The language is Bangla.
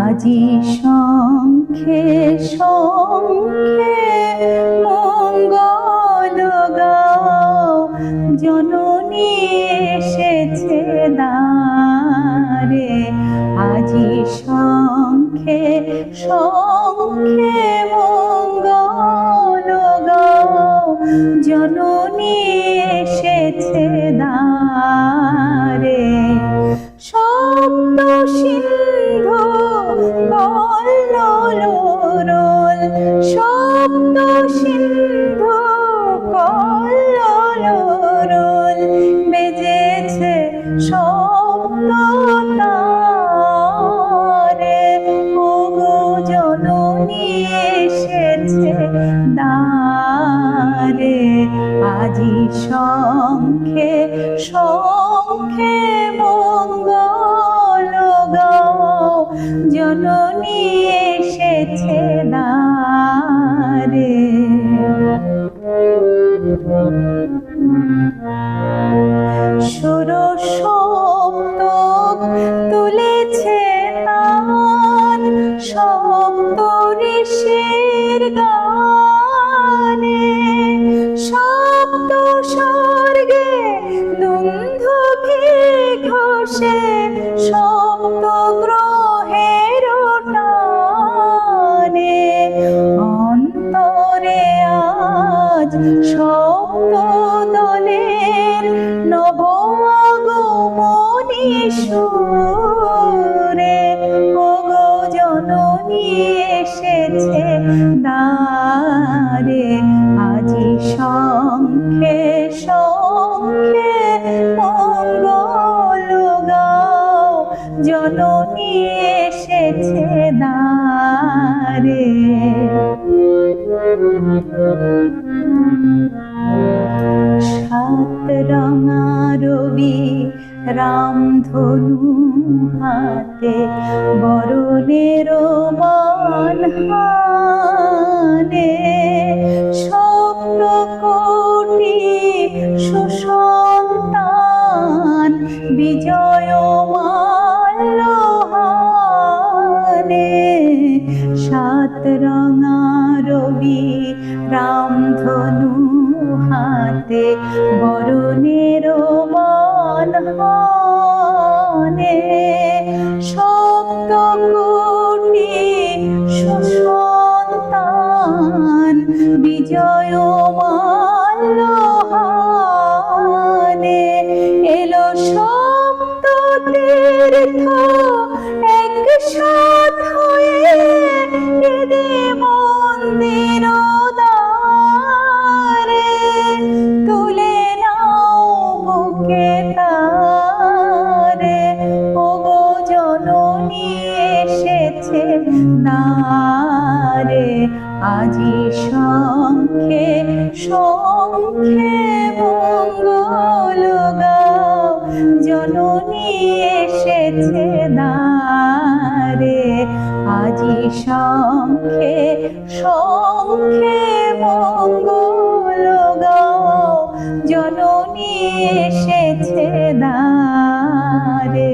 আজি শঙ্খে শঙ্খে মঙ্গল জননী এসেছে দ্বারে। আজি শঙ্খে শঙ্খে মঙ্গল জননী কল্লোল শব্দ বেজেছে শব্দ এসেছে দ্বারে আজি শঙ্খে শঙ্খে মঙ্গল জননী এসেছে দ্বারে সুরসপ্ত তুলেছে তান সপ্ত ঋষির গানে। সপ্ত স্বর্গে দুন্ধুভি ঘোষে সপ্ত গ্রহের আজ সপ্ত দলের নব আগমনী সুরে ওগো জননী এসেছে দ্বারে আজি শঙ্খে শঙ্খে মঙ্গল গাও, জননী এসেছে দ্বারে সাত রামধনু হাতে বরণের মান হানে। সপ্ত কোটি সুসন্তান বিজয় মাল্যহানে সাত রঙা রবি রামধনু হাতে বরণের মান সপ্ত কোটি সুসন্তান বিজয় মাল্যহানে এলো সপ্ত তীর্থ দ্বারে আজি শঙ্খে শঙ্খে মঙ্গল গাও। জননী এসেছে দ্বারে আজি শঙ্খে শঙ্খে মঙ্গল গাও। জননী এসেছে দ্বারে